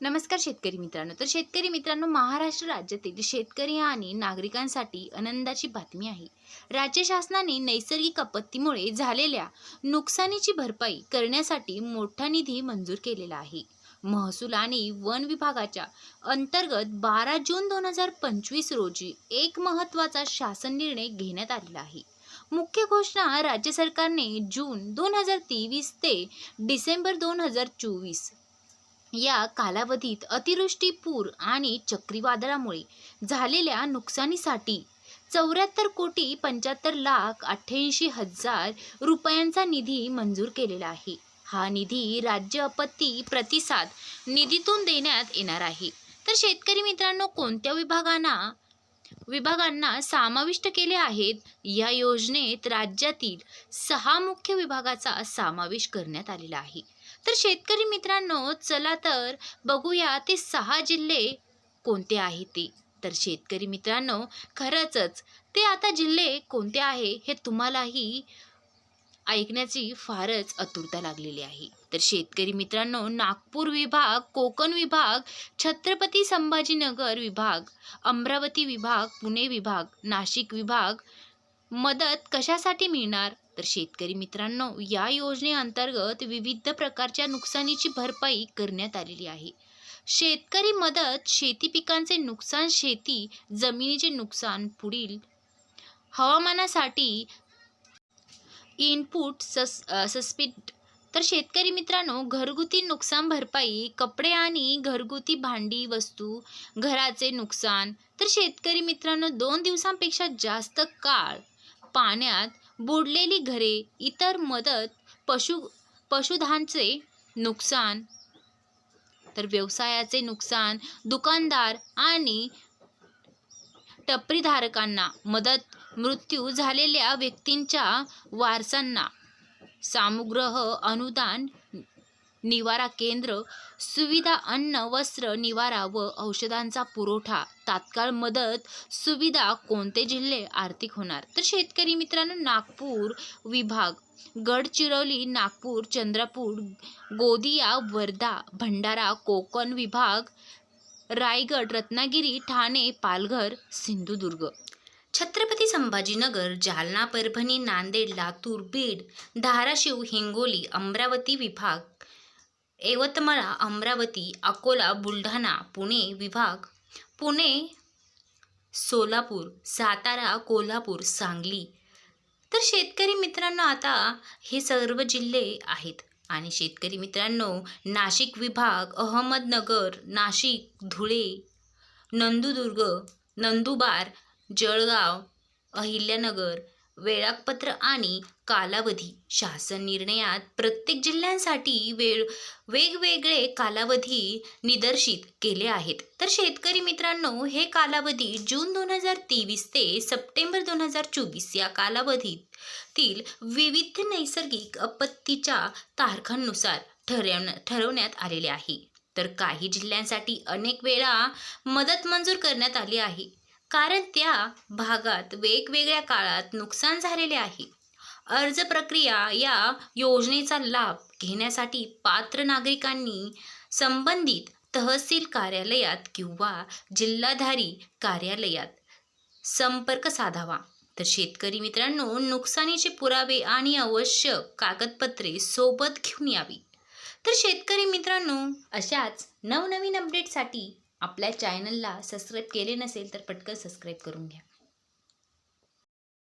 नमस्कार शेतकरी मित्रांनो. तर शेतकरी मित्रांनो महाराष्ट्र राज्यातील शेतकरी आणि नागरिकांसाठी आनंदाची बातमी आहे. राज्य शासनाने नैसर्गिक आपत्तीमुळे झालेल्या नुकसानीची भरपाई करण्यासाठी मोठा निधी मंजूर केलेला आहे. महसूल आणि वन विभागाच्या अंतर्गत बारा जून दोन हजार पंचवीस रोजी एक महत्त्वाचा शासन निर्णय घेण्यात आलेला आहे. मुख्य घोषणा राज्य सरकारने जून दोन हजार तेवीस ते डिसेंबर दोन हजार चोवीस या कालावधीत अतिवृष्टी पूर आणि चक्रीवादळामुळे झालेल्या नुकसानीसाठी चौऱ्याहत्तर कोटी पंच्याहत्तर लाख अठ्ठ्याऐंशी हजार रुपयांचा निधी मंजूर केलेला आहे. हा निधी राज्य आपत्ती प्रतिसाद निधीतून देण्यात येणार आहे. तर शेतकरी मित्रांनो कोणत्या विभागांना विभागांना समाविष्ट केले आहेत? या योजनेत राज्यातील सहा मुख्य विभागाचा समावेश करण्यात आलेला आहे. तर शेतकरी मित्रांनो चला तर बघूया ते सहा जिल्हे कोणते आहेत ते. तर शेतकरी मित्रांनो खरंचच ते आता जिल्हे कोणते आहे हे तुम्हालाही ऐकण्याची फारच आतुरता लागलेली आहे. तर शेतकरी मित्रांनो नागपूर विभाग कोकण विभाग छत्रपती संभाजीनगर विभाग अमरावती विभाग पुणे विभाग नाशिक विभाग मदत कशासाठी मिळणार? तर शेतकरी मित्रांनो या योजनेअंतर्गत विविध प्रकारच्या नुकसानीची भरपाई करण्यात आलेली आहे. शेतकरी मदत शेती पिकांचे नुकसान शेती जमिनीचे नुकसान पुढील हवामानासाठी इनपुट सस सस्पिट तर शेतकरी मित्रांनो घरगुती नुकसान भरपाई कपडे आणि घरगुती भांडी वस्तू घराचे नुकसान. तर शेतकरी मित्रांनो दोन दिवसांपेक्षा जास्त काळ पाण्यात बुडलेली घरे इतर मदत पशु पशुधानचे नुकसान. तर व्यवसायाचे नुकसान दुकानदार आणि टपरीधारकांना मदत मृत्यू झालेल्या व्यक्तींच्या वारसांना. सामुग्रह अनुदान निवारा केंद्र सुविधा अन्न वस्त्र निवारा व औषधांचा पुरवठा. तात्काळ मदत सुविधा कोणते जिल्हे आर्थिक होणार? तर शेतकरी मित्रांनो नागपूर विभाग. गडचिरोली नागपूर चंद्रपूर गोदिया वर्धा भंडारा कोकण विभाग रायगड रत्नागिरी ठाणे पालघर सिंधुदुर्ग. छत्रपती संभाजीनगर जालना परभणी नांदेड लातूर बीड धाराशिव हिंगोली अमरावती विभाग. यवतमाळ अमरावती अकोला बुलढाणा पुणे विभाग. पुणे सोलापूर सातारा कोल्हापूर सांगली. तर शेतकरी मित्रांनो आता हे सर्व जिल्हे आहेत. आणि शेतकरी मित्रांनो नाशिक विभाग अहमदनगर नाशिक धुळे नंदुदुर्ग नंदुबार जळगाव अहिल्यानगर वेळापत्र आणि कालावधी. शासन निर्णयात प्रत्येक जिल्ह्यांसाठी वेळ वेगवेगळे कालावधी निदर्शित केले आहेत. तर शेतकरी मित्रांनो हे कालावधी जून दोन हजार तेवीस ते सप्टेंबर दोन हजार चोवीस या कालावधीतील विविध नैसर्गिक आपत्तीच्या तारखांनुसार ठरवण्या ठरवण्यात आलेले आहे. तर काही जिल्ह्यांसाठी अनेक वेळा मदत मंजूर करण्यात आली आहे. कारण त्या भागात वेगवेगळ्या काळात नुकसान झालेले आहे. अर्ज प्रक्रिया या योजनेचा लाभ घेण्यासाठी पात्र नागरिकांनी संबंधित तहसील कार्यालयात किंवा जिल्हाधारी कार्यालयात संपर्क साधावा. तर शेतकरी मित्रांनो नुकसानीचे पुरावे आणि आवश्यक कागदपत्रे सोबत घेऊन यावी. तर शेतकरी मित्रांनो अशाच नवनवीन अपडेटसाठी आपल्या चॅनलला सबस्क्राईब केले नसेल तर पटकन सबस्क्राईब करून घ्या.